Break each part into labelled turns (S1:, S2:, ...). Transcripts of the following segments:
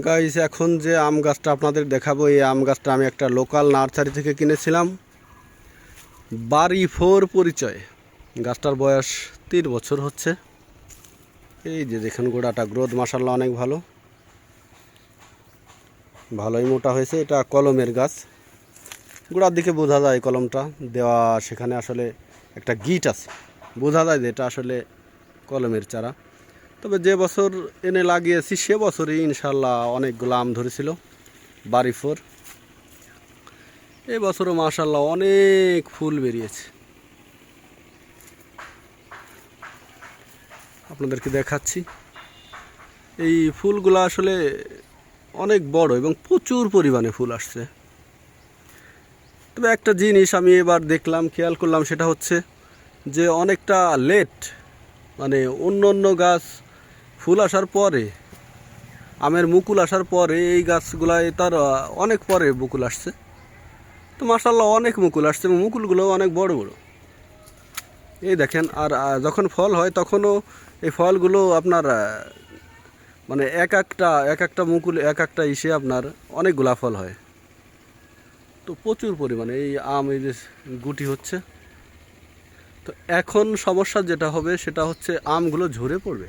S1: Guys এখন যে আম গাছটা আপনাদের দেখাবো, এই আম গাছটা আমি একটা লোকাল নার্সারি থেকে কিনেছিলাম। বাড়ি ফোর পরিচয়। গাছটার বয়স তিন বছর হচ্ছে। এই যে দেখুন, গোড়াটা গ্রোথ মাসাল্লাহ অনেক ভালো। ভালোই মোটা হয়েছে। এটা কলমের গাছ। গোড়ার দিকে বোঝা যায় কলমটা। দেওয়া সেখানে আসলে একটা গিট আছে। বোঝা যায় যে এটা আসলে কলমের চারা। তবে যে বছর এনে লাগিয়েছি, সে বছরই ইনশাল্লাহ অনেকগুলো আম ধরেছিল, বাড়ি ফোর। এই বছরও মাশাল্লাহ অনেক ফুল বেরিয়েছে। আপনাদেরকে দেখাচ্ছি। এই ফুলগুলো আসলে অনেক বড় এবং প্রচুর পরিমাণে ফুল আসছে। তবে একটা জিনিস আমি এবার দেখলাম, খেয়াল করলাম, সেটা হচ্ছে যে অনেকটা লেট মানে অন্য অন্য গাছ ফুল আসার পরে, আমের মুকুল আসার পরে এই গাছগুলায় তার অনেক পরে মুকুল আসছে। তো মাসাল্লাহ অনেক মুকুল আসছে এবং মুকুলগুলো অনেক বড় বড়। এই দেখেন, আর যখন ফল হয় তখনও এই ফলগুলো আপনার মানে এক একটা এক একটা মুকুল, এক একটা ইসে আপনার অনেকগুলা ফল হয়। তো প্রচুর পরিমাণে এই আম, এই যে গুটি হচ্ছে। তো এখন সমস্যা যেটা হবে সেটা হচ্ছে আমগুলো ঝরে পড়বে।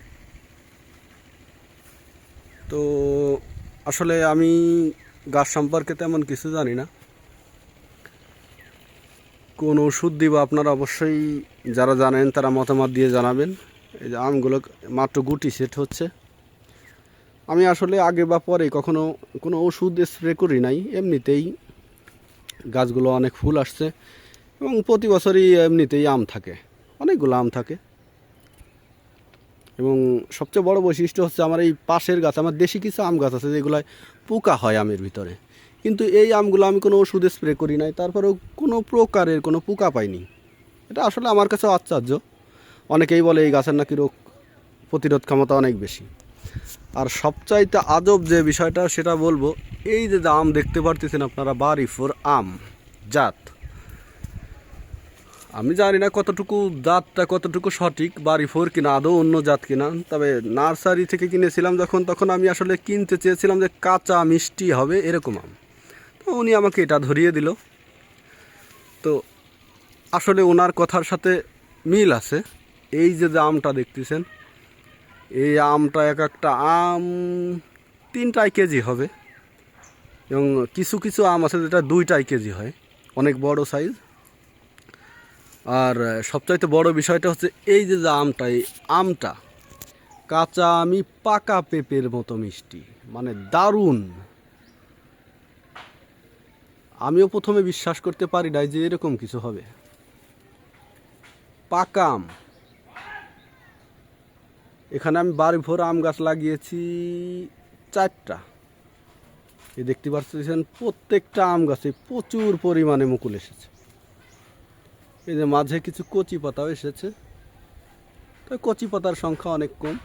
S1: তো আসলে আমি গাছ সম্পর্কে তেমন কিছু জানি না। কোন ওষুধ দিব আপনারা অবশ্যই, যারা জানেন তারা মতামত দিয়ে জানাবেন। এই যে আমগুলো মাত্র গুটি সেট হচ্ছে। আমি আসলে আগে বা পরে কখনো কোনো ওষুধ স্প্রে করি নাই। এমনিতেই গাছগুলো অনেক ফুল আসছে এবং প্রতি বছরই এমনিতেই আম থাকে। অনেকগুলো আম থাকে। এবং সবচেয়ে বড় বৈশিষ্ট্য হচ্ছে আমার এই পাশের গাছ, আমার দেশি কিছু আম গাছ আছে যেগুলায় পোকা হয় আমের ভিতরে। কিন্তু এই আমগুলো আমি কোনো ওষুধ স্প্রে করি নাই, তারপরেও কোনো প্রকারের কোনো পোকা পাইনি। এটা আসলে আমার কাছে আশ্চর্য। অনেকেই বলে এই গাছের নাকি রোগ প্রতিরোধ ক্ষমতা অনেক বেশি। আর সবচাইতে আজব যে বিষয়টা, সেটা বলব, এই যে আম দেখতে পারতেছেন আপনারা বাড়ি ফোর আম জাত। আমি জানি না কতটুকু জাতটা কতটুকু সঠিক, বাড়ি ফোর কিনা, আদৌ অন্য জাত কিনা। তবে নার্সারি থেকে কিনেছিলাম যখন, তখন আমি আসলে কিনতে চেয়েছিলাম যে কাঁচা মিষ্টি হবে এরকম আম। তো উনি আমাকে এটা ধরিয়ে দিল। তো আসলে ওনার কথার সাথে মিল আছে। এই যে যে আমটা দেখতেছেন, এই আমটা এক একটা আম তিনটাই কেজি হবে। এবং কিছু কিছু আম আছে যেটা দুইটাই কেজি হয়। অনেক বড় সাইজ। আর সবচাইতে বড় বিষয়টা হচ্ছে এই যে আমটা, এই আমটা কাঁচা আমি পাকা পেঁপের মতো মিষ্টি মানে দারুণ। আমিও প্রথমে বিশ্বাস করতে পারি নাই যে এরকম কিছু হবে। পাকা আম। এখানে আমি বাড়ি ভোর আম গাছ লাগিয়েছি চারটা। এই দেখতে পাচ্ছেন, প্রত্যেকটা আম গাছে প্রচুর পরিমাণে মুকুল এসেছে। এই যে মাঝে কিছু কচি পাতাও এসেছে। তো কচি পাতার সংখ্যা অনেক কম।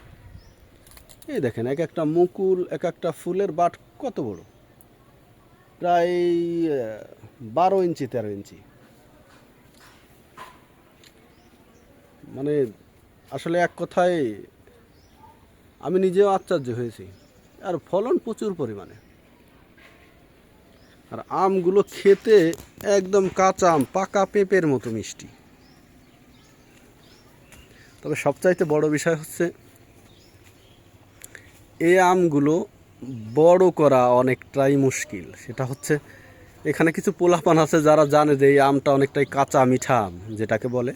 S1: এই দেখেন, এক একটা মুকুল, এক একটা ফুলের বাট কত বড়? প্রায় বারো ইঞ্চি, তেরো ইঞ্চি। মানে আসলে এক কথায় আমি নিজেও আশ্চর্য হয়েছি। আর ফলন প্রচুর পরিমাণে। আর আমগুলো খেতে একদম কাঁচা আম, পাকা পেঁপের মতো মিষ্টি। তবে সবচাইতে বড় বিষয় হচ্ছে, এই আমগুলো বড় করা অনেকটাই মুশকিল। সেটা হচ্ছে, এখানে কিছু পোলাপান আছে যারা জানে যে এই আমটা অনেকটাই কাঁচা মিঠা আম, যেটাকে বলে।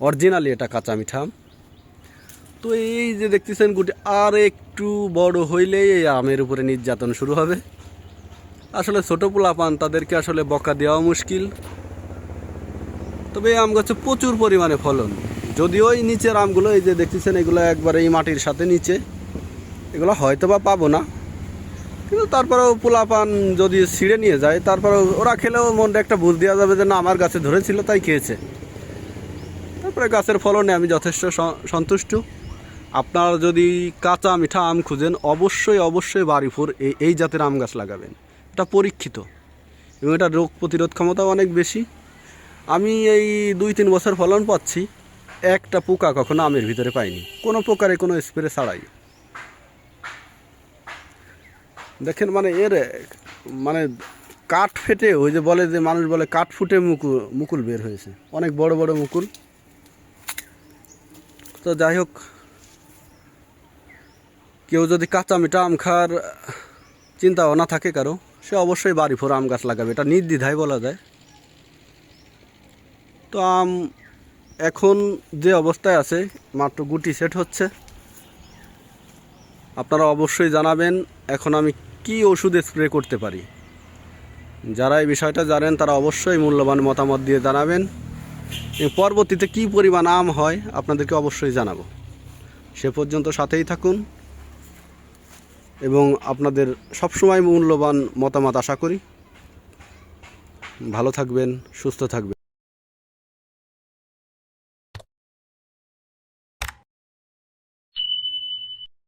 S1: অরিজিনালি এটা কাঁচা মিঠা আম। তো এই যে দেখতেছেন গুটি আর একটু বড় হইলেই এই আমের উপরে নির্যাতন শুরু হবে। আসলে ছোটো পোলাপান, তাদেরকে আসলে বকা দেওয়া মুশকিল। তবে এই আম গাছে প্রচুর পরিমাণে ফলন। যদিও এই নিচের আমগুলো, এই যে দেখতেছেন, এগুলো একবারে এই মাটির সাথে নিচে। এগুলো হয়তো বা পাবো না। কিন্তু তারপরেও পোলাপান যদি ছিঁড়ে নিয়ে যায়, তারপরেও ওরা খেলেও মনটা একটা বুঝ দেওয়া যাবে যে, না, আমার গাছে ধরেছিল, তাই খেয়েছে। তারপরে গাছের ফলনে আমি যথেষ্ট সন্তুষ্ট। আপনারা যদি কাঁচা মিঠা আম খুঁজেন, অবশ্যই অবশ্যই বাড়িপুর এই এই জাতের আম গাছ লাগাবেন। এটা পরীক্ষিত এবং এটা রোগ প্রতিরোধ ক্ষমতাও অনেক বেশি। আমি এই দুই তিন বছর ফলন পাচ্ছি, একটা পোকা কখনো আমের ভিতরে পাইনি, কোনো প্রকারে কোনো স্প্রে ছাড়াই। দেখেন মানে এর মানে কাঠ ফেটে, ওই যে বলে যে মানুষ বলে কাঠ ফুটে মুকুল মুকুল বের হয়েছে, অনেক বড় বড় মুকুল। তো যাই হোক, কেউ যদি কাঁচা মিঠা আম খাওয়ার চিন্তা ভাবনা থাকে কারও সে অবশ্যই বাড়ি ফোর আম গাছ লাগাবে, এটা নির্দ্বিধায় বলা যায়। তো আম এখন যে অবস্থায় আছে, মাত্র গুটি সেট হচ্ছে। আপনারা অবশ্যই জানাবেন, এখন আমি কি ওষুধ স্প্রে করতে পারি। যারা এই বিষয়টা জানেন, তারা অবশ্যই মূল্যবান মতামত দিয়ে জানাবেন। পরবর্তীতে কী পরিমাণ আম হয়, আপনাদেরকে অবশ্যই জানাব। সে পর্যন্ত সাথেই থাকুন। এবং আপনাদের সবসময় মূল্যবান মতামত আশা করি। ভালো থাকবেন সুস্থ থাকবেন।